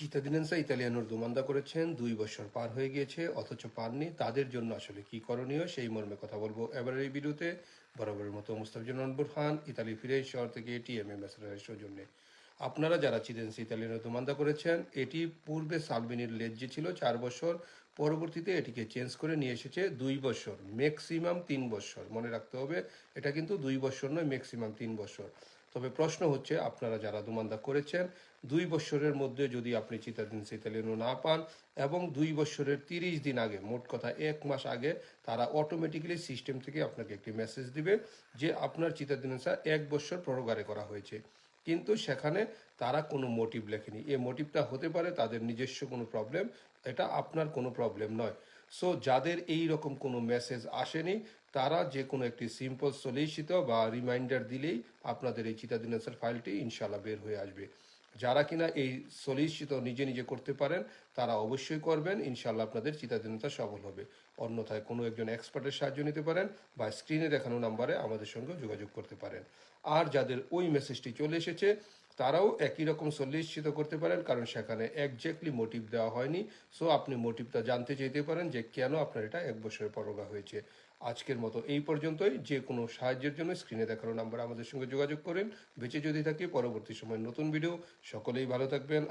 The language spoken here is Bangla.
চিতাদিনেন্সা ইতালিয়ানোর দুমান্দা করেছেন, দুই বছর পার হয়ে গিয়েছে, অথচ পাননি। তাদের জন্য আসলে কি করণীয় সেই মর্মে কথা বলব এবারের এই ভিডিওতে। বরাবরের মতো মুস্তাফিজুর খান, ইতালি ফিরে শহর থেকে টিএমএম এর সৌজন্যে আপনারা যারা চিদেন্সি ইতালিয়ানো দুমান্দা করেছেন, এটি পূর্বে সালবিনির লেজ্জে ছিল চার বছর, পরবর্তীতে এটিকে চেঞ্জ করে নিয়ে এসেছে দুই বছর, ম্যাক্সিমাম তিন বছর। মনে রাখতে হবে, এটা কিন্তু দুই বছর নয়, ম্যাক্সিমাম তিন বছর। তবে প্রশ্ন হচ্ছে, আপনারা যারা দুমান্দা করেছেন, দুই বছরের মধ্যে যদি আপনি চিতাদিন চিতালিনু না পান এবং দুই বছরের তিরিশ দিন আগে, মোট কথা এক মাস আগে, তারা অটোমেটিক্যালি সিস্টেম থেকে আপনাকে একটি মেসেজ দিবে যে আপনার চিতাদিনেসা এক বছর প্ররোগারে করা হয়েছে। কিন্তু সেখানে তারা কোনো মোটিভ লেখেনি। এই মোটিভটা হতে পারে তাদের নিজস্ব কোনো প্রবলেম এটা আপনার কোনো প্রবলেম নয়। সো যাদের এই রকম কোনো মেসেজ আসেনি, তারা যে কোনো একটি সিম্পল সলিউশিত বা রিমাইন্ডার দিলেই আপনাদের এই চিতাদিন ফাইলটি ইনশাল্লাহ বের হয়ে আসবে। যারা কিনা এই সলিসিত নিজে নিজে করতে পারেন, তারা অবশ্যই করবেন। ইনশাল্লাহ আপনাদের চিতাধীনতা সফল হবে। অন্যথায় কোনো একজন এক্সপার্টের সাহায্য নিতে পারেন বা স্ক্রিনে দেখানো নাম্বারে আমাদের সঙ্গে যোগাযোগ করতে পারেন। আর যাদের ওই মেসেজটি চলে এসেছে তারাও একই রকম সল্লিশ্চিত করতে পারেন, কারণ সেখানে একজ্যাক্টলি মোটিভ দেওয়া হয়নি। সো আপনি মোটিভটা জানতে চাইতে পারেন যে কেন আপনার এটা এক বছরের পরগা হয়েছে। আজকের মতো এই পর্যন্তই। যে কোনো সাহায্যের জন্য স্ক্রিনে দেখানো নাম্বার আমাদের সঙ্গে যোগাযোগ করেন। বেঁচে যদি থাকি, পরবর্তী সময় নতুন ভিডিও সকলেই ভালো থাকবেন।